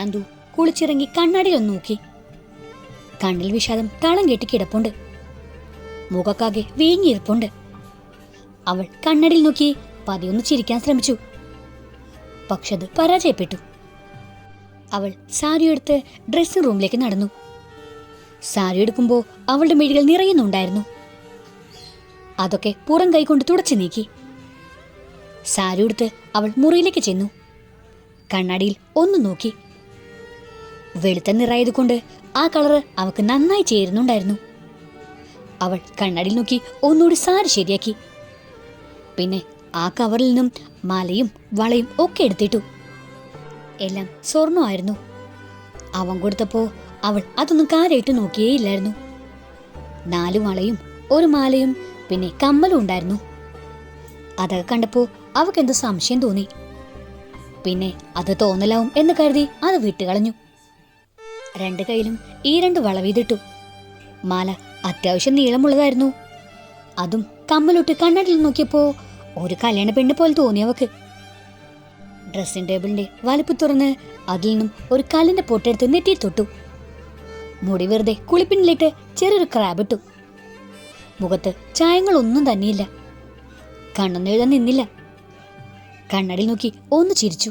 നന്ദു കുളിച്ചിറങ്ങി കണ്ണാടിയിലൊന്ന് നോക്കി. കണ്ണിൽ വിഷാദം തളം കെട്ടി കിടപ്പുണ്ട്. മുഖക്കാകെ വീങ്ങിയിരിപ്പുണ്ട്. അവൾ കണ്ണടിയിൽ നോക്കി പതിയൊന്ന് ചിരിക്കാൻ ശ്രമിച്ചു. പക്ഷെ അത് പരാജയപ്പെട്ടു. അവൾ സാരി എടുത്ത് ഡ്രസ്സിംഗ് റൂമിലേക്ക് നടന്നു. സാരി എടുക്കുമ്പോൾ അവളുടെ മിഴികൾ നിറയുന്നുണ്ടായിരുന്നു. അതൊക്കെ പുറം കൈകൊണ്ട് തുടച്ചു നീക്കി. സാരി എടുത്ത് അവൾ മുറിയിലേക്ക് ചെന്നു. കണ്ണാടിയിൽ ഒന്ന് നോക്കി. വെളുത്ത നിറായതുകൊണ്ട് ആ കളറ് അവക്ക് നന്നായി ചേരുന്നുണ്ടായിരുന്നു. അവൾ കണ്ണാടിയിൽ നോക്കി ഒന്നുകൂടി സാരി ശരിയാക്കി. പിന്നെ ആ കവറിൽ നിന്നും മാലയും വളയും ഒക്കെ എടുത്തിട്ടു. എല്ലാം സ്വർണമായിരുന്നു അവൻ കൊടുത്തപ്പോ അവൾ അതൊന്നും കാര്യമായിട്ട് നോക്കിയേയില്ലായിരുന്നു. നാല് വളയും ഒരു മാലയും പിന്നെ കമ്മലും ഉണ്ടായിരുന്നു. അതൊക്കെ കണ്ടപ്പോ അവൾക്ക് എന്തോ സംശയം തോന്നി. പിന്നെ അത് തോന്നലാവും എന്ന് കരുതി അത് വിട്ടുകളഞ്ഞു. രണ്ട് കയ്യിലും ഈ രണ്ട് വളവീതിട്ടു മാല അത്യാവശ്യം നീളമുള്ളതായിരുന്നു. അതും കമ്മലൊട്ട് കണ്ണടിൽ നോക്കിയപ്പോ ഒരു കല്യാണ പെണ്ണ് പോലെ തോന്നി അവക്ക്. ഡ്രസ്സിംഗ് ടേബിളിന്റെ വലിപ്പ് തുറന്ന് അതിൽ നിന്നും ഒരു കല്ലിന്റെ പൊട്ടെടുത്ത് നെറ്റി തൊട്ടു. മുടി വെറുതെ കുളിപ്പിന്നിലിട്ട് ചെറിയൊരു ക്രാബിട്ടു മുഖത്ത് ചായങ്ങളൊന്നും തന്നെയില്ല. കണ്ണൊന്നും എഴുതാൻ നിന്നില്ല. കണ്ണടിൽ നോക്കി ഒന്ന് ചിരിച്ചു.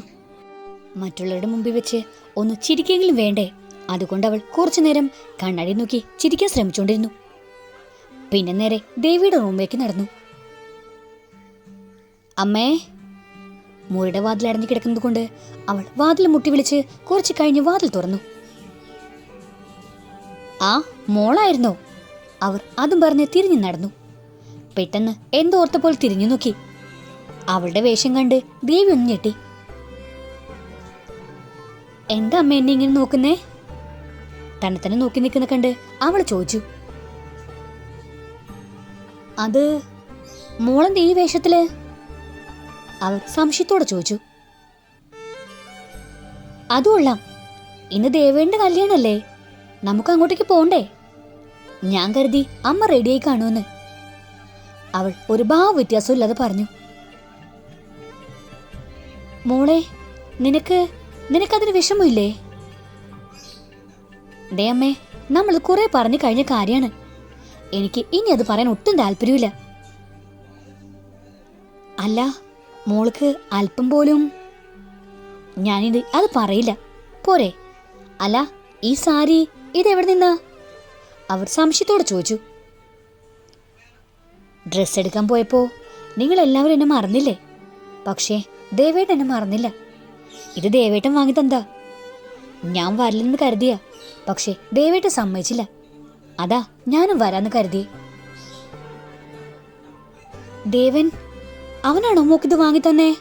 മറ്റുള്ളവരുടെ മുമ്പിൽ വെച്ച് ഒന്ന് ചിരിക്കെങ്കിലും വേണ്ടേ? അതുകൊണ്ട് അവൾ കുറച്ചു നേരം കണ്ണടി നോക്കി ചിരിക്കാൻ ശ്രമിച്ചുകൊണ്ടിരുന്നു. പിന്നെ നേരെ ദേവിയുടെ റൂമിലേക്ക് നടന്നു. അമ്മേ മുറിയുടെ വാതിൽ അടഞ്ഞു കിടക്കുന്നത് കൊണ്ട് അവൾ വാതിൽ മുട്ടി വിളിച്ച് കുറച്ച് കഴിഞ്ഞ് വാതിൽ തുറന്നു. ആ മോളായിരുന്നോ? അവർ അതും പറഞ്ഞ് തിരിഞ്ഞു നടന്നു. പെട്ടെന്ന് എന്തോർത്തപ്പോൾ തിരിഞ്ഞു നോക്കി. അവളുടെ വേഷം കണ്ട് ദേവി ഒന്ന് ഞെട്ടി. എന്താ അമ്മ എന്നെ ഇങ്ങനെ നോക്കുന്നേ? തന്നെ തന്നെ നോക്കി നിൽക്കുന്ന കണ്ട് അവൾ ചോദിച്ചു. അത് മോളെന്ത് ഈ വേഷത്തിൽ? അവൾ സംശയത്തോടെ ചോദിച്ചു. അതുകൊള്ളാം ഇന്ന് ദേവേന്റെ കല്യാണല്ലേ. നമുക്ക് അങ്ങോട്ടേക്ക് പോണ്ടേ? ഞാൻ കരുതി അമ്മ റെഡിയായി കാണുമെന്ന്. അവൾ ഒരുപാട് വ്യത്യാസം വ്യത്യാസമില്ലാതെ പറഞ്ഞു. മോളെ നിനക്ക് നിനക്കതിന് വിഷമമില്ലേ? ദേ നമ്മൾ കുറെ പറഞ്ഞു കഴിഞ്ഞ കാര്യമാണ്. എനിക്ക് ഇനി അത് പറയാൻ ഒട്ടും താല്പര്യമില്ല അല്ല മോൾക്ക് അല്പം പോലും ഞാനിത് അത് പറയില്ല. പോരെ. അല്ല ഈ സാരി ഇത് എവിടെ നിന്നാ? അവർ സംശയത്തോടെ ചോദിച്ചു. ഡ്രസ്സ് എടുക്കാൻ പോയപ്പോ നിങ്ങൾ എല്ലാവരും എന്നെ മറന്നില്ലേ? പക്ഷേ ദേവേട്ടൻ എന്നെ മറന്നില്ല. ഇത് ദേവേട്ടൻ വാങ്ങി തന്താ ഞാൻ വരില്ലെന്ന് കരുതിയ. പക്ഷേ ഡേവിഡ് സമ്മതിച്ചില്ല. അതാ ഞാനും വരാന്ന് കരുതി. ദേവൻ അവനാണോ മൂക്കിത് വാങ്ങി തന്നെ?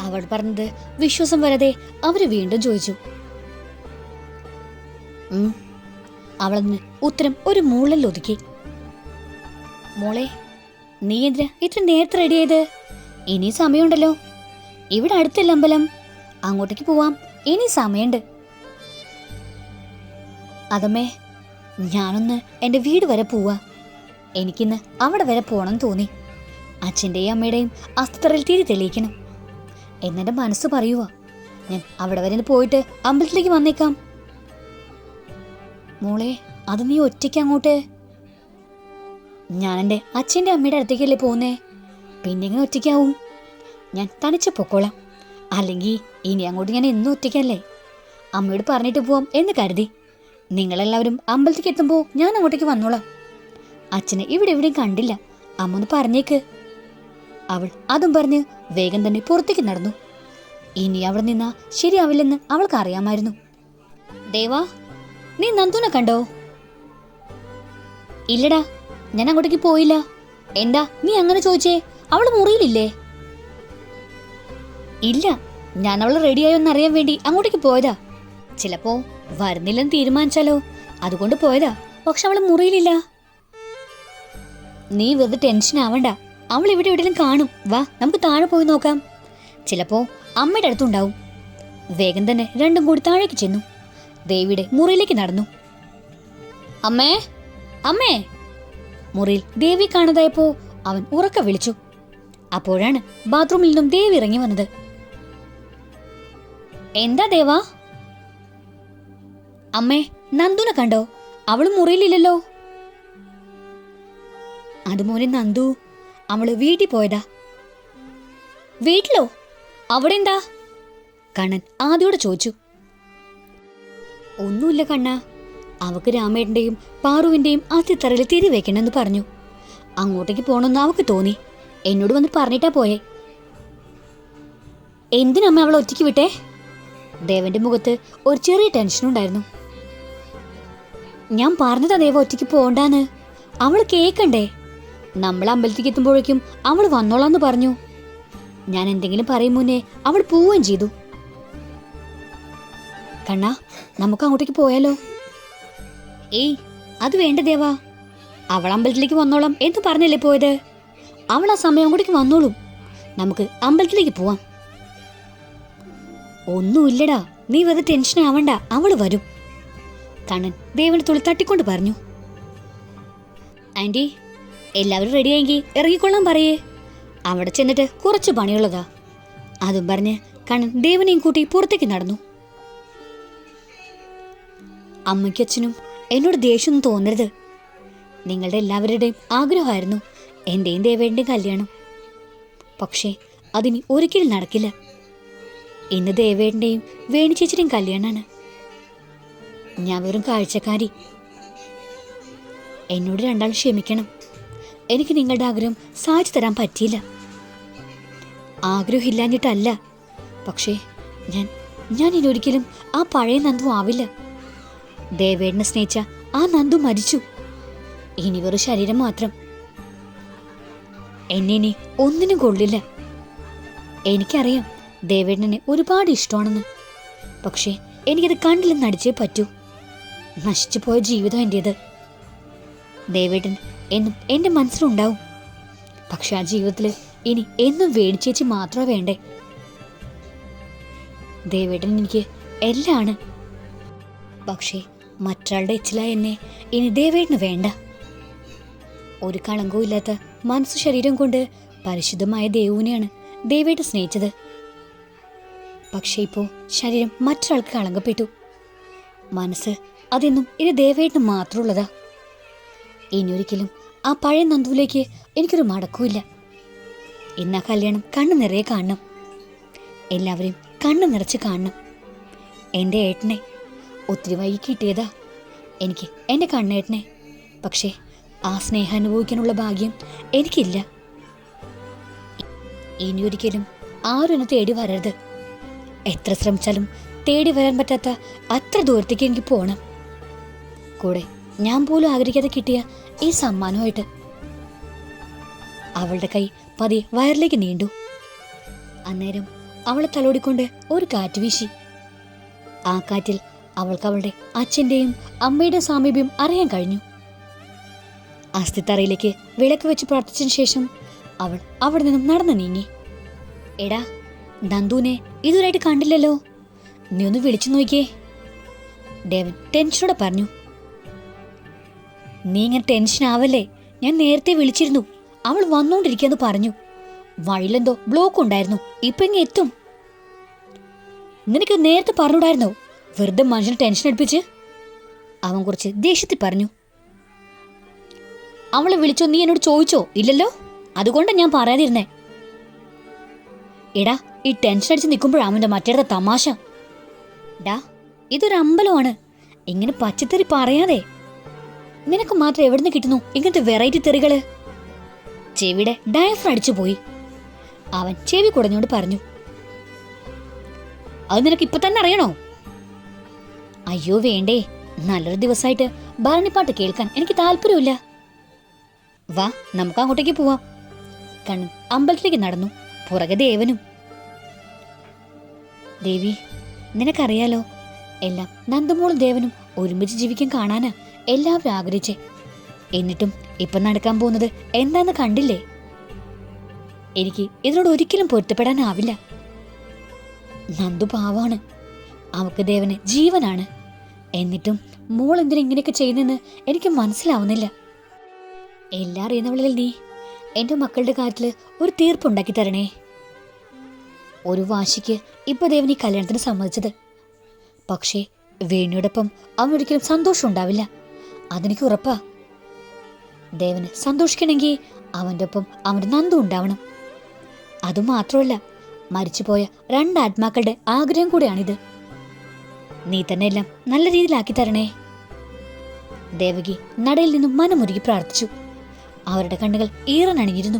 അവൾ പറഞ്ഞത് വിശ്വാസം വരാതെ അവർ വീണ്ടും ചോദിച്ചു. അവളതിന് ഉത്തരം ഒരു മൂളൽ ഒതുക്കി. മോളെ നീ എന്തിനാ ഇത്ര നേരത്തെ റെഡി ചെയ്ത് ഇനി സമയമുണ്ടല്ലോ. ഇവിടെ അടുത്തല്ല അമ്പലം. അങ്ങോട്ടേക്ക് പോവാം. ഇനി സമയമുണ്ട്. അതമ്മേ ഞാനൊന്ന് എന്റെ വീട് വരെ പോവാ. എനിക്കിന്ന് അവിടെ വരെ പോകണം തോന്നി. അച്ഛന്റെയും അമ്മയുടെയും അസ്ത്രയിൽ തിരി തെളിയിക്കണം. എന്നെന്റെ മനസ്സ് പറയുക ഞാൻ അവിടെ വരെ പോയിട്ട് അമ്പലത്തിലേക്ക് വന്നേക്കാം. മോളെ അത് നീ ഒറ്റയ്ക്ക് അങ്ങോട്ട്? ഞാൻ എന്റെ അച്ഛന്റെ അമ്മയുടെ അടുത്തേക്കല്ലേ പോകുന്നേ പിന്നെ എങ്ങനെ ഒറ്റയ്ക്കാവും? ഞാൻ തനിച്ച് പൊക്കോളാം. അല്ലെങ്കിൽ ഇനി അങ്ങോട്ട് ഞാൻ എന്നും ഒറ്റയ്ക്കല്ലേ? അമ്മയോട് പറഞ്ഞിട്ട് പോവാം എന്ന് കരുതി. നിങ്ങളെല്ലാവരും അമ്പലത്തിലേക്ക് എത്തുമ്പോൾ ഞാൻ അങ്ങോട്ടേക്ക് വന്നോളാം. അച്ഛനെ ഇവിടെ എവിടെയും കണ്ടില്ല. അമ്മ ഒന്ന് പറഞ്ഞേക്ക്. അവൾ അതും പറഞ്ഞ് വേഗം തന്നെ പുറത്തേക്ക് നടന്നു. ഇനി അവിടെ നിന്നാ ശരിയാവില്ലെന്ന് അവൾക്ക് അറിയാമായിരുന്നു. ദേവാ നീ നന്ദുനെ കണ്ടോ? ഇല്ലടാ ഞാൻ അങ്ങോട്ടേക്ക് പോയില്ല. എന്താ നീ അങ്ങനെ ചോദിച്ചേ? അവൾ മുറിയിലില്ലേ? ഇല്ല ഞാൻ അവൾ റെഡിയായോ എന്നറിയാൻ വേണ്ടി അങ്ങോട്ടേക്ക് പോയതാ. ചിലപ്പോ വരുന്നില്ലെന്ന് തീരുമാനിച്ചാലോ? അതുകൊണ്ട് പോയതാ. പക്ഷെ അവൾ മുറിയിലില്ല. നീ വെറുതെ ടെൻഷൻ ആവണ്ട. അവൾ ഇവിടെ എവിടെയെങ്കിലും കാണും. വാ നമുക്ക് താഴെ പോയി നോക്കാം. ചിലപ്പോ അമ്മയുടെ അടുത്തുണ്ടാവും. വേഗം തന്നെ രണ്ടും കൂടി താഴേക്ക് ചെന്നു. ദേവിയുടെ മുറിയിലേക്ക് നടന്നു. അമ്മേ അമ്മേ. മുറിയിൽ ദേവി കാണാതായപ്പോ അവൻ ഉറക്ക വിളിച്ചു. അപ്പോഴാണ് ബാത്റൂമിൽ നിന്നും ദേവി ഇറങ്ങി വന്നത്. എന്താ ദേവാ? അമ്മേ നന്ദുനെ കണ്ടോ? അവൾ മുറിയിലില്ലല്ലോ. അത് മോനെ നന്ദു അവൾ വീട്ടിൽ പോയതാ. വീട്ടിലോ? അവിടെ എന്താ കണ്ണൻ ആദ്യോടെ ചോദിച്ചു. ഒന്നുമില്ല കണ്ണ അവക്ക് രാമേട്ടന്റെയും പാറുവിന്റെയും അസ്ഥിത്തറയിൽ തിരി വെക്കണമെന്ന് പറഞ്ഞു. അങ്ങോട്ടേക്ക് പോണെന്ന് അവക്ക് തോന്നി. എന്നോട് വന്ന് പറഞ്ഞിട്ടാ പോയേ. എന്തിനമ്മ അവളെ ഒറ്റയ്ക്ക് വിട്ടേ? ദേവന്റെ മുഖത്ത് ഒരു ചെറിയ ടെൻഷൻ ഉണ്ടായിരുന്നു. ഞാൻ പറഞ്ഞതാ ദേവ ഒറ്റയ്ക്ക് പോണ്ടാന്ന്. അവൾ കേക്കണ്ടേ? നമ്മൾ അമ്പലത്തിലേക്ക് എത്തുമ്പോഴേക്കും അവൾ വന്നോളാന്ന് പറഞ്ഞു. ഞാൻ എന്തെങ്കിലും പറയും മുന്നേ അവൾ പോവുകയും ചെയ്തു. കണ്ണാ നമുക്ക് അങ്ങോട്ടേക്ക് പോയാലോ? ഏയ് അത് വേണ്ട ദേവാ. അവൾ അമ്പലത്തിലേക്ക് വന്നോളാം എന്ന് പറഞ്ഞല്ലേ പോയത്? അവൾ ആ സമയം അങ്ങോട്ടേക്ക് വന്നോളും. നമുക്ക് അമ്പലത്തിലേക്ക് പോവാം. ഒന്നുമില്ലടാ നീ വെറുതെ ടെൻഷൻ ആവണ്ട അവൾ വരും. കണ്ണൻ ദേവന് തുള്ളി തട്ടിക്കൊണ്ട് പറഞ്ഞു. ആന്റി എല്ലാവരും റെഡിയായെങ്കിൽ ഇറങ്ങിക്കൊള്ളാൻ പറയേ. അവിടെ ചെന്നിട്ട് കുറച്ച് പണിയുള്ളതാ. അതും പറഞ്ഞ് കണ്ണൻ ദേവനെയും കൂട്ടി പുറത്തേക്ക് നടന്നു. അമ്മയ്ക്കച്ഛനും എന്നോട് ദേഷ്യമൊന്നും തോന്നരുത്. നിങ്ങളുടെ എല്ലാവരുടെയും ആഗ്രഹമായിരുന്നു എന്റെയും ദേവേന്റെയും കല്യാണം. പക്ഷേ അതിനി ഒരിക്കലും നടക്കില്ല. ഇന്ന് ദേവേന്റെയും വേണി ചേച്ചിയുടെയും കല്യാണമാണ് ഞാൻ വെറും കാഴ്ചക്കാരി. എന്നോട് രണ്ടാളും ക്ഷമിക്കണം. എനിക്ക് നിങ്ങളുടെ ആഗ്രഹം സാധിച്ചു തരാൻ പറ്റിയില്ല. ആഗ്രഹമില്ലാഞ്ഞിട്ടല്ല. പക്ഷേ ഞാൻ ഞാൻ ഇനി ഒരിക്കലും ആ പഴയ നന്ദു ആവില്ല. ദേവേടിനെ സ്നേഹിച്ച ആ നന്ദു മരിച്ചു. ഇനി വെറും ശരീരം മാത്രം. എന്നെ ഇനി ഒന്നിനും കൊള്ളില്ല. എനിക്കറിയാം ദേവേടനെ ഒരുപാട് ഇഷ്ടമാണെന്ന്. പക്ഷേ എനിക്കത് കണ്ടില്ലെന്ന് നടിച്ചേ പറ്റൂ. നശിച്ചു പോയ ജീവിതം എന്റേത് ദേവേട്ടൻ എന്നും എന്റെ മനസ്സിലുണ്ടാവും. പക്ഷെ ആ ജീവിതത്തിൽ ഇനി എന്നും വേണിച്ചേച്ചി മാത്രമേ വേണ്ടേ? ദേവേട്ടൻ എനിക്ക് എല്ലാമാണ് പക്ഷേ മറ്റൊരാളുടെ ഇച്ചില എന്നെ ഇനി ദേവേട്ടന് വേണ്ട. ഒരു കളങ്കവും ഇല്ലാത്ത മനസ്സു ശരീരം കൊണ്ട് പരിശുദ്ധമായ ദേവുവിനെയാണ് ദേവേട്ടൻ സ്നേഹിച്ചത്. പക്ഷേ ഇപ്പോൾ ശരീരം മറ്റൊരാൾക്ക് കളങ്കപ്പെട്ടു. മനസ്സ് അതെന്നും ഇനി ദേവേട്ടന് മാത്രമുള്ളതാ. ഇനിയൊരിക്കലും ആ പഴയ നന്ദുവിലേക്ക് എനിക്കൊരു മടക്കുമില്ല. ഇന്ന് കല്യാണം കണ്ണു നിറയെ കാണണം. എല്ലാവരെയും കണ്ണു നിറച്ച് കാണണം. എന്റെ ഏട്ടനെ ഒത്തിരി വൈകി കിട്ടിയതാ. എനിക്ക് എന്റെ കണ്ണേട്ടനെ. പക്ഷേ ആ സ്നേഹം അനുഭവിക്കാനുള്ള ഭാഗ്യം എനിക്കില്ല. ഇനിയൊരിക്കലും ആരും എന്നെ തേടി വരരുത്. എത്ര ശ്രമിച്ചാലും തേടി വരാൻ പറ്റാത്ത അത്ര ദൂരത്തേക്ക് എനിക്ക് പോകണം കൂടെ. ഞാൻ പോലും ആഗ്രഹിക്കാതെ കിട്ടിയ ഈ സമ്മാനമായിട്ട് അവളുടെ കൈ പതി വയറിലേക്ക് നീണ്ടു. അന്നേരം അവളെ തലോടിക്കൊണ്ട് ഒരു കാറ്റ് വീശി. ആ കാറ്റിൽ അവൾക്ക് അവളുടെ അച്ഛന്റെയും അമ്മയുടെ സാമീപ്യം അറിയാൻ കഴിഞ്ഞു. അസ്ഥിത്തറയിലേക്ക് വിളക്ക് വെച്ച് പ്രാർത്ഥിച്ചതിന് ശേഷം അവൾ അവിടെ നിന്നും നടന്നു നീങ്ങി. എടാ നന്ദുവിനെ ഇതുവരായിട്ട് കണ്ടില്ലല്ലോ. നീ ഒന്ന് വിളിച്ചു നോക്കിയേ. ഡേവൻ ടെൻഷനോടെ പറഞ്ഞു. നീ ഇങ്ങനെ ടെൻഷൻ ആവല്ലേ? ഞാൻ നേരത്തെ വിളിച്ചിരുന്നു. അവൾ വന്നോണ്ടിരിക്കാന്ന് പറഞ്ഞു. വഴിയിലെന്തോ ബ്ലോക്ക് ഉണ്ടായിരുന്നു. ഇപ്പൊ ഇങ്ങ എത്തും. നിനക്ക് നേരത്തെ പറഞ്ഞൂടായിരുന്നോ വെറുതെ മനുഷ്യനെ ടെൻഷൻ എടുപ്പിച്ച് അവൻ കുറച്ച് ദേഷ്യത്തിൽ പറഞ്ഞു. അവളെ വിളിച്ചോ നീ എന്നോട് ചോദിച്ചോ? ഇല്ലല്ലോ? അതുകൊണ്ടാ ഞാൻ പറയാതിരുന്നേ. എടാ ഈ ടെൻഷൻ അടിച്ച് നിൽക്കുമ്പോൾ അവന്റെ മറ്റേടത്തെ തമാശ. ഡാ ഇതൊരു അമ്പലമാണ്. ഇങ്ങനെ പച്ചത്തറി പറയാതെ നിനക്ക് മാത്രം എവിടുന്ന് കിട്ടുന്നു? ഇങ്ങനത്തെ വെറൈറ്റി തെറികൾ. ചെവിയുടെ ഡയഫ്രം അടിച്ചു പോയി. അവൻ ചെവി കുടഞ്ഞോണ്ട് പറഞ്ഞു അത് നിനക്ക് ഇപ്പൊ തന്നെ അറിയണോ? അയ്യോ വേണ്ടേ. നല്ലൊരു ദിവസമായിട്ട് ഭരണിപ്പാട്ട് കേൾക്കാൻ എനിക്ക് താല്പര്യമില്ല. വാ നമുക്ക് അങ്ങോട്ടേക്ക് പോവാം. കണ്ണൻ അമ്പലത്തിലേക്ക് നടന്നു പുറകെ ദേവനും. ദേവി നിനക്കറിയാലോ എല്ലാം നന്ദമോളും ദേവനും ഒരുമിച്ച് ജീവിക്കാൻ കാണാനാ. എല്ലാവരും ആഗ്രഹിച്ചേ. എന്നിട്ടും ഇപ്പൊ നടക്കാൻ പോകുന്നത് എന്താന്ന് കണ്ടില്ലേ? എനിക്ക് ഇതിനോട് ഒരിക്കലും പൊരുത്തപ്പെടാനാവില്ല. നന്ദു പാവാണ്. അവക്ക് ദേവന് ജീവനാണ്. എന്നിട്ടും മോൾ എന്തിനാ ഇങ്ങനെയൊക്കെ ചെയ്യുന്നെന്ന് എനിക്ക് മനസ്സിലാവുന്നില്ല. എല്ലാം അറിയുന്നവളിൽ നീ എന്റെ മക്കളുടെ കാര്യത്തിൽ ഒരു തീർപ്പുണ്ടാക്കി തരണേ. ഒരു വാശിക്ക് ഇപ്പൊ ദേവൻ ഈ കല്യാണത്തിന് സമ്മതിച്ചത്. പക്ഷേ വേണിയോടൊപ്പം അവനൊരിക്കലും സന്തോഷം ഉണ്ടാവില്ല. അതെനിക്ക് ഉറപ്പാ. ദേവന് സന്തോഷിക്കണമെങ്കിൽ അവന്റെ ഒപ്പം അവന്റെ നന്ദു ഉണ്ടാവണം. അതുമാത്രമല്ല മരിച്ചുപോയ രണ്ട് ആത്മാക്കളുടെ ആഗ്രഹം കൂടെയാണിത്. നീ തന്നെ എല്ലാം നല്ല രീതിയിലാക്കി തരണേ. ദേവകി നടയിൽ നിന്നും മനമുരുകി പ്രാർത്ഥിച്ചു. അവരുടെ കണ്ണുകൾ ഈറനണിഞ്ഞിരുന്നു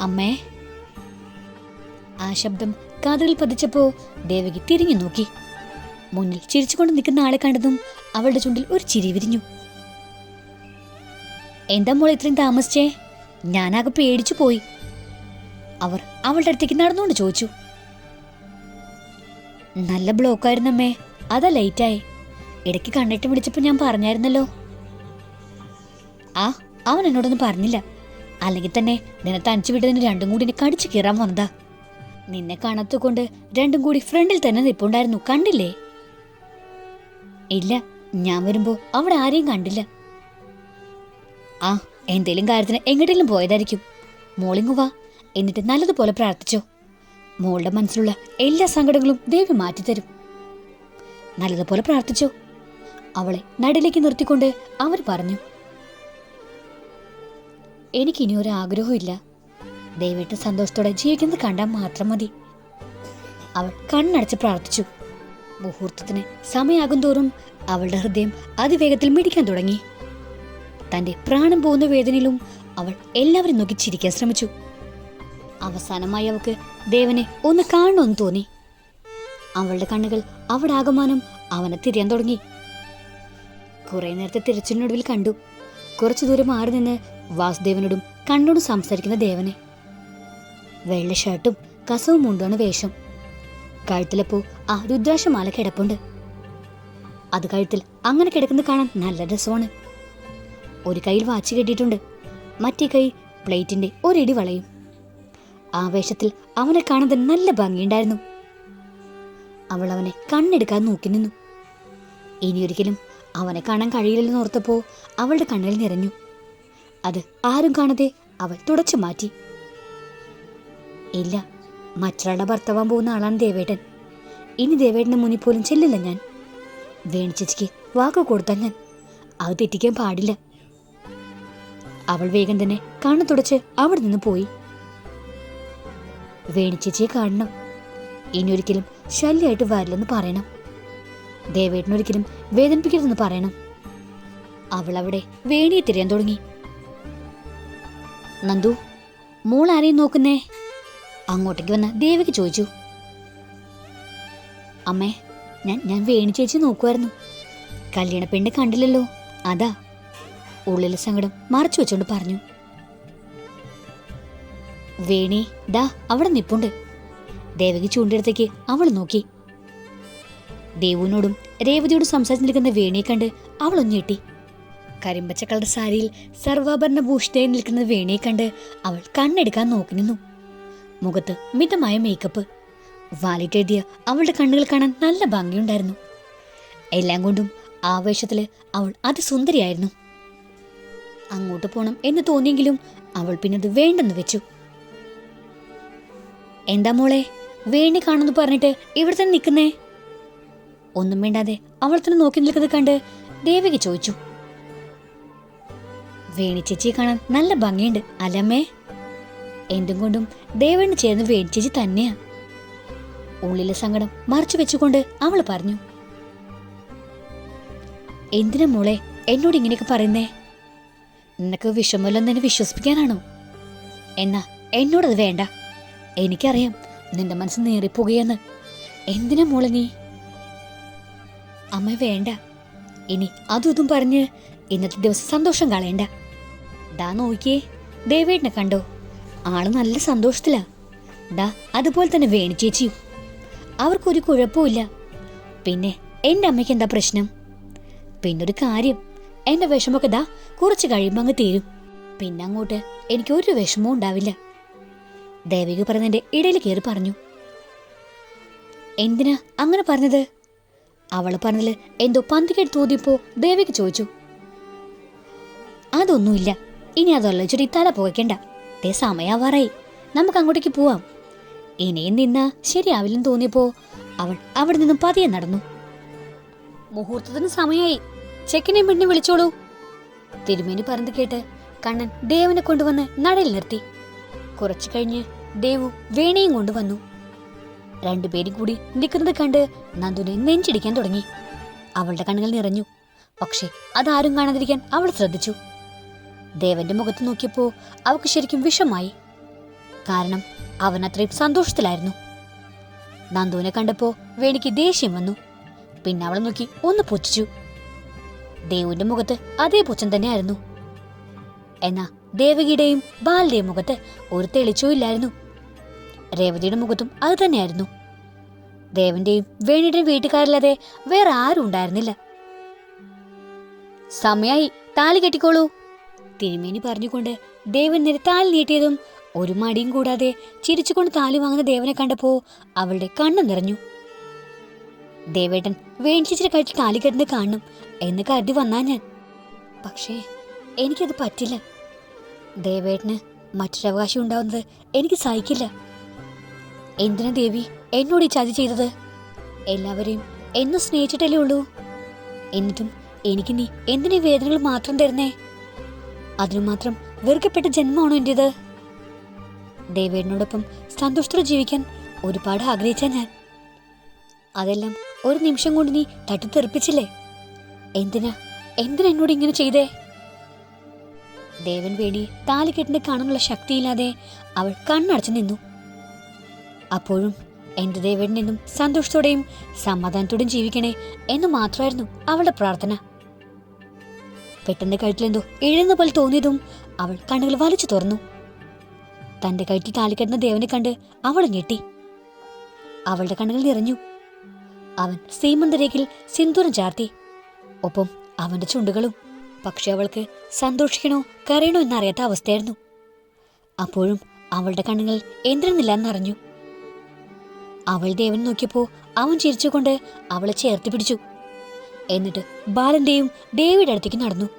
അമ്മേ ആ ശബ്ദം കാതുകളിൽ പതിച്ചപ്പോ ദേവകി തിരിഞ്ഞു നോക്കി. മുന്നിൽ ചിരിച്ചുകൊണ്ട് നിൽക്കുന്ന ആളെ കണ്ടതും അവളുടെ ചുണ്ടിൽ ഒരു ചിരി വിരിഞ്ഞു. എന്താ മോൾ ഇത്രയും താമസിച്ചേ? ഞാനാകെ പേടിച്ചു പോയി. അവർ അവളുടെ അടുത്തേക്ക് നടന്നുകൊണ്ട് ചോദിച്ചു. നല്ല ബ്ലോക്കായിരുന്നമ്മേ അതാ ലേറ്റായി ഇടയ്ക്ക് കണ്ടിട്ട് വിളിച്ചപ്പോൾ ഞാൻ പറഞ്ഞായിരുന്നല്ലോ. ആ അവൻ എന്നോടൊന്നും പറഞ്ഞില്ല. അല്ലെങ്കിൽ തന്നെ നിന്നെ തനിച്ചു വിട്ടതിന് രണ്ടും കൂടി കടിച്ചു കീറാൻ വന്നതാ. നിന്നെ കാണത്തുകൊണ്ട് രണ്ടും കൂടി ഫ്രണ്ടിൽ തന്നെ നിപ്പുണ്ടായിരുന്നു കണ്ടില്ലേ? ഇല്ല ഞാൻ വരുമ്പോ അവിടെ ആരെയും കണ്ടില്ല. ആ എന്തേലും കാര്യത്തിന് എങ്ങോട്ടെങ്കിലും പോയതായിരിക്കും. മോളിങ്ങു വാ എന്നിട്ട് നല്ലതുപോലെ പ്രാർത്ഥിച്ചോ. മോളുടെ മനസ്സിലുള്ള എല്ലാ സങ്കടങ്ങളും ദേവി മാറ്റിത്തരും. നല്ലതുപോലെ പ്രാർത്ഥിച്ചോ. അവളെ നടിലേക്ക് നിർത്തിക്കൊണ്ട് അവർ പറഞ്ഞു. എനിക്ക് ഇനി ഒരു ആഗ്രഹവും ദയവിട്ട് സന്തോഷത്തോടെ ജീവിക്കുന്നത് കണ്ടാൽ മാത്രം മതി. അവൾ കണ്ണടച്ച് പ്രാർത്ഥിച്ചു. മുഹൂർത്തത്തിന് സമയാകും തോറും അവളുടെ ഹൃദയം അതിവേഗത്തിൽ മിടിക്കാൻ തുടങ്ങി. തന്റെ പ്രാണം പോകുന്ന വേദനയിലും അവൾ എല്ലാവരും നോക്കി ചിരിക്കാൻ ശ്രമിച്ചു. അവസാനമായി അവൾക്ക് ദേവനെ ഒന്ന് കാണണമെന്ന് തോന്നി. അവളുടെ കണ്ണുകൾ അവിടെ ആകമാനം അവനെ തിരിയാൻ തുടങ്ങി. കുറെ നേരത്തെ തിരച്ചിലിനൊടുവിൽ കണ്ടു. കുറച്ചു ദൂരം മാറി നിന്ന് വാസുദേവനോടും കണ്ണോടും സംസാരിക്കുന്ന ദേവനെ. വെള്ള ഷർട്ടും കസവും മുണ്ടാണ് വേഷം. കഴുത്തിലപ്പോ ആ രുദ്രാക്ഷമാല കിടപ്പുണ്ട്. അത് കഴുത്തിൽ അങ്ങനെ കിടക്കുന്നത് കാണാൻ നല്ല രസമാണ്. ഒരു കയ്യിൽ വാച്ച് കെട്ടിയിട്ടുണ്ട്. മറ്റേ കൈ പ്ലേറ്റിന്റെ ഒരിടി വളയും. ആവേശത്തിൽ അവനെ കാണാൻ നല്ല ഭംഗിയുണ്ടായിരുന്നു. അവൾ അവനെ കണ്ണെടുക്കാൻ നോക്കി നിന്നു. ഇനിയൊരിക്കലും അവനെ കാണാൻ കഴിയില്ലെന്ന് ഓർത്തപ്പോ അവളുടെ കണ്ണിൽ നിറഞ്ഞു. അത് ആരും കാണാതെ അവൾ തുടച്ചു മാറ്റി. ഇല്ല മറ്റൊരാളുടെ ഭർത്താവാൻ പോകുന്ന ആളാണ് ദേവേട്ടൻ. ഇനി ദേവേട്ടന്റെ മുന്നിൽ പോലും ചെല്ലില്ല ഞാൻ. വേണിച്ചേച്ചിക്ക് വാക്ക് കൊടുത്താൽ ഞാൻ. അത് തെറ്റിക്കാൻ പാടില്ല. അവൾ വേഗം തന്നെ കണ്ണു തുടച്ച് അവിടെ നിന്ന് പോയി. വേണിച്ചേച്ചിയെ കാണണം. ഇനിയൊരിക്കലും ശല്യമായിട്ട് വരില്ലെന്ന് പറയണം. ദേവേട്ടനൊരിക്കലും വേദനിപ്പിക്കരുതെന്ന് പറയണം. അവൾ അവിടെ വേണിയെ തിരയാൻ തുടങ്ങി. നന്ദു മോൾ ആരെയും നോക്കുന്നേ? അങ്ങോട്ടേക്ക് വന്ന് ദേവിക്ക് ചോദിച്ചു. അമ്മേ ഞാൻ ഞാൻ വേണി ചേച്ചി നോക്കുമായിരുന്നു കല്യാണ പെണ്ണ് കണ്ടില്ലല്ലോ അതാ. ഉള്ളിലെ സങ്കടം മറച്ചു വെച്ചോണ്ട് പറഞ്ഞു. വേണി ദാ അവിടെ നിപ്പുണ്ട്. ദേവകി ചൂണ്ടിടത്തേക്ക് അവൾ നോക്കി. ദേവുവിനോടും രേവതിയോടും സംസാരിച്ചു നിൽക്കുന്ന വേണിയെ കണ്ട് അവൾ ഒഞ്ഞെട്ടി കരിമ്പച്ച കളർ സാരിയിൽ സർവാഭരണ ഭൂഷിതയായി നിൽക്കുന്ന വേണിയെ കണ്ട് അവൾ കണ്ണെടുക്കാൻ നോക്കി നിന്നു. മുഖത്ത് മിതമായ മേക്കപ്പ് വാലിട്ടെഴുതിയ അവളുടെ കണ്ണുകൾ കാണാൻ നല്ല ഭംഗിയുണ്ടായിരുന്നു. എല്ലാം കൊണ്ടും ആവേശത്തിൽ അവൾ അതിസുന്ദരിയായിരുന്നു. അങ്ങോട്ട് പോണം എന്ന് തോന്നിയെങ്കിലും അവൾ പിന്നത് വേണ്ടെന്ന് വെച്ചു. എന്താ മോളെ വേണി കാണുന്നു പറഞ്ഞിട്ട് ഇവിടെ തന്നെ നിൽക്കുന്നേ? ഒന്നും വേണ്ടാതെ അവൾ തന്നെ നോക്കി നിൽക്കുന്നത് കണ്ട് ദേവിക ചോദിച്ചു. വേണി ചേച്ചിയെ കാണാൻ നല്ല ഭംഗിയുണ്ട് അല്ലമ്മേ എന്തും കൊണ്ടും ദേവണ് ചേർന്ന് വേടിച്ചേച്ചി തന്നെയാ. ഉള്ളിലെ സങ്കടം മറച്ചു വെച്ചുകൊണ്ട് അവൾ പറഞ്ഞു എന്തിനാ മോളെ എന്നോട് ഇങ്ങനെയൊക്കെ പറയുന്നേ? നിനക്ക് വിഷമല്ലെന്ന് എന്നെ വിശ്വസിപ്പിക്കാനാണോ? എന്നാ എന്നോടത് വേണ്ട. എനിക്കറിയാം നിന്റെ മനസ്സ് നേറിപ്പോകുകയെന്ന്. എന്തിനാ മോളെ നീ? അമ്മ വേണ്ട. ഇനി അതും ഇതും പറഞ്ഞ് ഇന്നത്തെ ദിവസം സന്തോഷം കളയണ്ട. ദാ നോക്കിയേ ദേവേട്ടനെ കണ്ടോ? ആൾ നല്ല സന്തോഷത്തിലാ. ഡാ അതുപോലെ തന്നെ വേണി ചേച്ചിയും. അവർക്കൊരു കുഴപ്പമില്ല പിന്നെ എന്റെ അമ്മയ്ക്ക് എന്താ പ്രശ്നം? പിന്നൊരു കാര്യം. എന്റെ വിഷമൊക്കെ ദാ കുറച്ച് കഴിയുമ്പോൾ അങ്ങ് തീരും. പിന്നെ അങ്ങോട്ട് എനിക്ക് ഒരു വിഷമവും ഉണ്ടാവില്ല. ദേവിക പറഞ്ഞതിന്റെ ഇടയിൽ കയറി പറഞ്ഞു. എന്തിനാ അങ്ങനെ പറഞ്ഞത്? അവൾ പറഞ്ഞതിൽ എന്തോ പന്തികേട് തോന്നിയപ്പോ ദേവിക്ക് ചോദിച്ചു. അതൊന്നുമില്ല. ഇനി അതൊല്ലച്ചിട്ട് തല പുകയ്ക്കണ്ട. ദേ സമയാവാറായി നമുക്ക് അങ്ങോട്ടേക്ക് പോവാം. ഇനിയും നിന്ന ശരിയാവില്ലെന്ന് തോന്നിയപ്പോ അവൾ അവിടെ നിന്നും പതിയെ നടന്നു. മുഹൂർത്തത്തിന് സമയമായി ചെക്കനെ പെണ്ണെ വിളിച്ചോളൂ. തിരുമേനി പറഞ്ഞു കേട്ട് കണ്ണൻ ദേവനെ കൊണ്ടുവന്ന് നടയിൽ നിർത്തി. കുറച്ചു കഴിഞ്ഞ് ദേവു വേണയും കൊണ്ടുവന്നു. രണ്ടുപേരും കൂടി നിൽക്കുന്നത് കണ്ട് നന്ദുനെ നെഞ്ചിടിക്കാൻ തുടങ്ങി. അവളുടെ കണ്ണുകൾ നിറഞ്ഞു. പക്ഷേ അതാരും കാണാതിരിക്കാൻ അവൾ ശ്രദ്ധിച്ചു. ദേവന്റെ മുഖത്ത് നോക്കിയപ്പോ അവൾക്ക് ശരിക്കും വിഷമായി. കാരണം അവൻ അത്രയും സന്തോഷത്തിലായിരുന്നു. നന്ദുവിനെ കണ്ടപ്പോ വേണിക്ക് ദേഷ്യം വന്നു. പിന്നെ അവളെ നോക്കി ഒന്ന് പുച്ഛിച്ചു. ദേവുവിന്റെ മുഖത്ത് അതേ പുച്ഛം തന്നെയായിരുന്നു. എന്നാ ദേവകിയുടെയും ബാലയുടെയും മുഖത്ത് ഒരു തെളിച്ചോ ഇല്ലായിരുന്നു. രേവതിയുടെ മുഖത്തും അത് തന്നെയായിരുന്നു. ദേവന്റെയും വേണിയുടെയും വീട്ടുകാരില്ലാതെ വേറെ ആരും ഉണ്ടായിരുന്നില്ല. സമയായി താലി കെട്ടിക്കോളൂ. തിരുമേനി പറഞ്ഞുകൊണ്ട് ദേവൻ നിരത്താൽ നീട്ടിയതും ഒരു മടിയും കൂടാതെ ചിരിച്ചുകൊണ്ട് താലി വാങ്ങുന്ന ദേവനെ കണ്ടപ്പോ അവളുടെ കണ്ണു നിറഞ്ഞു. ദേവേട്ടൻ വേണിച്ചിച്ചിരി കഴിച്ച് താലി കെട്ടുന്ന കാണണം എന്ന് കരുതി വന്നാ ഞാൻ. പക്ഷേ എനിക്കത് പറ്റില്ല. ദേവേട്ടന് മറ്റൊരവകാശം ഉണ്ടാവുന്നത് എനിക്ക് സഹിക്കില്ല. എന്തിനാ ദേവി എന്നോട് ഈ ചതി ചെയ്തത്? എല്ലാവരെയും എന്നും സ്നേഹിച്ചിട്ടല്ലേ ഉള്ളൂ? എന്നിട്ടും എനിക്ക് നീ എന്തിനീ വേദനകൾ മാത്രം തരുന്നേ? അതിനു മാത്രം വെറുക്കപ്പെട്ട ജന്മമാണോ എന്റേത്? ദേവേടിനോടൊപ്പം സന്തോഷത്തോടെ ജീവിക്കാൻ ഒരുപാട് ആഗ്രഹിച്ച ഞാൻ. അതെല്ലാം ഒരു നിമിഷം കൊണ്ട് നീ തട്ടിത്തെറിപ്പിച്ചില്ലേ? എന്തിനാ? എന്തിനാ എന്നോട് ഇങ്ങനെ ചെയ്തേ? ദേവൻ വേണ്ടി താലിക്കെട്ടിനെ കാണാനുള്ള ശക്തിയില്ലാതെ അവൾ കണ്ണടച്ചു നിന്നു. അപ്പോഴും ദേവൻ നിന്നും സന്തോഷത്തോടെയും സമാധാനത്തോടെയും ജീവിക്കണേ എന്ന് മാത്രമായിരുന്നു അവളുടെ പ്രാർത്ഥന. പെട്ടെന്ന് കഴുത്തിലെന്തോ എഴുന്ന പോലെ തോന്നിയതും അവൾ കണ്ണുകൾ വലിച്ചു തുറന്നു. തന്റെ കഴുത്തിൽ താലിക്കെട്ടുന്ന ദേവനെ കണ്ട് അവൾ ഞെട്ടി. അവളുടെ കണ്ണുകൾ നിറഞ്ഞു. അവൻ സീമന്തരേഖിൽ സിന്ദൂരം ചാർത്തി. ഒപ്പം അവന്റെ ചുണ്ടുകളും പക്ഷെ അവൾക്ക് സന്തോഷിക്കണോ കരയണോ എന്നറിയാത്ത അവസ്ഥയായിരുന്നു. അപ്പോഴും അവളുടെ കണ്ണുകൾ എന്തിരുന്നില്ല എന്നറിഞ്ഞു അവൾ ദേവൻ നോക്കിയപ്പോ അവൻ ചിരിച്ചുകൊണ്ട് അവളെ ചേർത്ത് പിടിച്ചു. എന്നിട്ട് ബാലന്റെയും ഡേവിഡ് അടുത്തേക്ക് നടന്നു.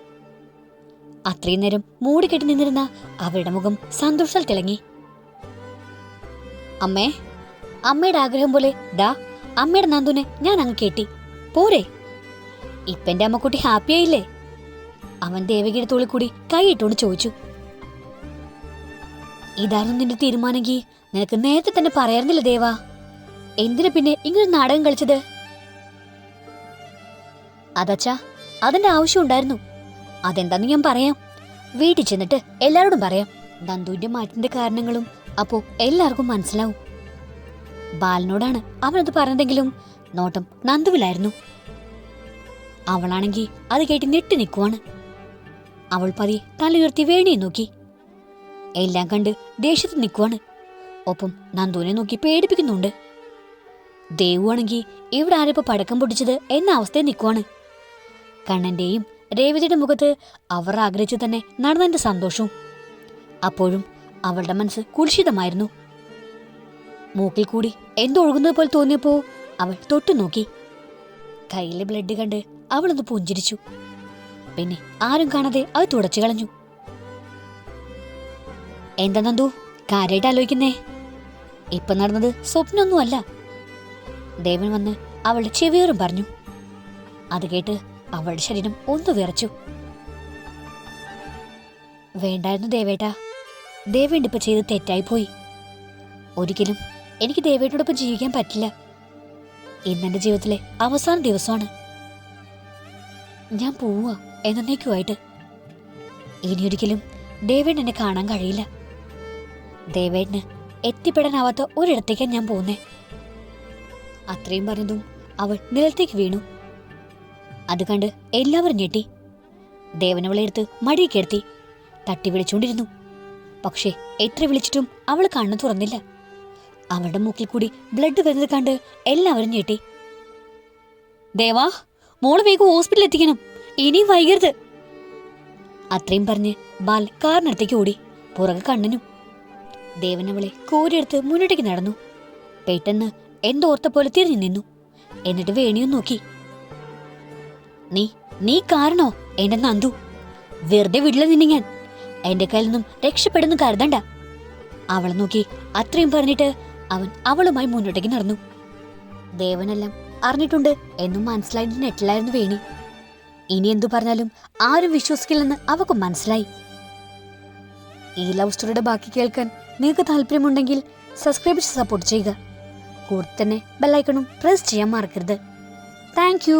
അത്രയും നേരം മൂടിക്കെട്ടി നിന്നിരുന്ന അവരുടെ മുഖം സന്തോഷം തിളങ്ങി. അമ്മേ അമ്മയുടെ ആഗ്രഹം പോലെ ദാ അമ്മയുടെ നന്ദുനെ ഞാൻ അങ്ങ് കേട്ടി. പോരെ. ഇപ്പെന്റെ അമ്മക്കുട്ടി ഹാപ്പിയായില്ലേ അവൻ ദേവകിയുടെ തോളിൽ കൂടി കൈയിട്ടോണ്ട് ചോദിച്ചു. ഇതായിരുന്നു നിന്റെ തീരുമാനമെങ്കിൽ നിനക്ക് നേരത്തെ തന്നെ പറയാറുന്നില്ല ദേവ? എന്തിനു പിന്നെ ഇങ്ങനെ നാടകം കളിച്ചത്? അതച്ചാ അതിന്റെ ആവശ്യം ഉണ്ടായിരുന്നു. അതെന്താന്ന് ഞാൻ പറയാം. വീട്ടിൽ ചെന്നിട്ട് എല്ലാരോടും പറയാം. നന്ദുവിന്റെ മാറ്റിന്റെ കാരണങ്ങളും. അപ്പോ എല്ലാവർക്കും മനസ്സിലാവും. ബാലനോടാണ് അവനത് പറഞ്ഞതെങ്കിലും നോട്ടം നന്ദുവിലായിരുന്നു. അവളാണെങ്കിൽ അത് കേട്ട് ഞെട്ടി നിൽക്കുവാണ്. അവൾ പതി തലയുയർത്തി വേണിയെ നോക്കി. എല്ലാം കണ്ട് ദേഷ്യത്ത് നിൽക്കുവാണ്. ഒപ്പം നന്ദുവിനെ നോക്കി പേടിപ്പിക്കുന്നുണ്ട്. ദേവുവാണെങ്കിൽ ഇവിടെ ആരിപ്പോ പടക്കം പൊട്ടിച്ചത് എന്ന അവസ്ഥയിൽ നിൽക്കുവാണ്. കണ്ണന്റെയും രേവതിയുടെ മുഖത്ത് അവർ ആഗ്രഹിച്ചു തന്നെ നടന്നതിന്റെ സന്തോഷവും. അപ്പോഴും അവളുടെ മനസ്സ് കുൽഷിതമായിരുന്നു. മൂക്കിൽ കൂടി എന്തോ ഒഴുകുന്നത് പോലെ തോന്നിയപ്പോ അവൾ തൊട്ടു നോക്കി. കയ്യിലെ ബ്ലഡ് കണ്ട് അവളൊന്ന് പുഞ്ചിരിച്ചു. പിന്നെ ആരും കാണാതെ അത് തുടച്ചു കളഞ്ഞു. എന്താ നന്ദു കാര്യമായിട്ട് ആലോചിക്കുന്നേ? ഇപ്പൊ നടന്നത് സ്വപ്നമൊന്നുമല്ല. ദേവൻ വന്ന് അവളുടെ ചെവിയോറും പറഞ്ഞു. അത് കേട്ട് അവളുടെ ശരീരം ഒന്ന് വിറച്ചു. വേണ്ടായിരുന്നു ദേവേട്ടാ. ദേവേണ്ട ഇപ്പൊ ചെയ്ത് തെറ്റായി പോയി. ഒരിക്കലും എനിക്ക് ദേവേട്ടോടൊപ്പം ജീവിക്കാൻ പറ്റില്ല. ഇന്നെന്റെ ജീവിതത്തിലെ അവസാന ദിവസമാണ്. ഞാൻ പോവുക എന്നേക്കുമായിട്ട്. ഇനിയൊരിക്കലും ദേവേട്ടൻ എന്നെ കാണാൻ കഴിയില്ല. ദേവേട്ടന് എത്തിപ്പെടാനാവാത്ത ഒരിടത്തേക്കാണ് ഞാൻ പോകുന്നേ. അത്രയും പറഞ്ഞതും അവൾ നിലത്തേക്ക് വീണു. അത് കണ്ട് എല്ലാവരും ഞെട്ടി. ദേവനവളെടുത്ത് മടി മടിയിൽ തട്ടി വിളിച്ചുകൊണ്ടിരുന്നു പക്ഷേ എത്ര വിളിച്ചിട്ടും അവൾ കണ്ണു തുറന്നില്ല. അവളുടെ മൂക്കിൽ കൂടി ബ്ലഡ് വരുന്നത് കണ്ട് എല്ലാവരും ഞെട്ടി. ദേവാ മോൾ വേഗം ഹോസ്പിറ്റലിൽ എത്തിക്കണം. ഇനിയും വൈകരുത്. അത്രയും പറഞ്ഞ് ബാൽ കാറിനടുത്തേക്ക് ഓടി പുറകെ കണ്ണനും. ദേവനവളെ കോരിയെടുത്ത് മുന്നോട്ടേക്ക് നടന്നു. പെട്ടെന്ന് എന്തോർത്ത പോലെ തിരിഞ്ഞു നിന്നു. എന്നിട്ട് വേണിയും നോക്കി. നീ നീ കാരണോ? എന്റെ നന്ദു. വെറുതെ വിടില്ല നിന്നെ ഞാൻ. എന്റെ കയ്യിൽ നിന്നും രക്ഷപ്പെടുന്നു കരുതണ്ട. അവളെ നോക്കി അത്രയും പറഞ്ഞിട്ട് അവൻ അവളുമായി മുന്നോട്ടേക്ക് നടന്നു. ദേവനെല്ലാം അറിഞ്ഞിട്ടുണ്ട് എന്നും മനസ്സിലായിട്ട് നെറ്റിലായിരുന്നു വേണി. ഇനി എന്തു പറഞ്ഞാലും ആരും വിശ്വസിക്കില്ലെന്ന് അവക്ക് മനസ്സിലായി. ഈ ലവ് സ്റ്റോറിയുടെ ബാക്കി കേൾക്കാൻ നിങ്ങൾക്ക് താല്പര്യമുണ്ടെങ്കിൽ സബ്സ്ക്രൈബ് ചെയ്ത് സപ്പോർട്ട് ചെയ്യുക. കൂടെ തന്നെ ബെല്ലൈക്കണും പ്രസ് ചെയ്യാൻ മറക്കരുത്. താങ്ക്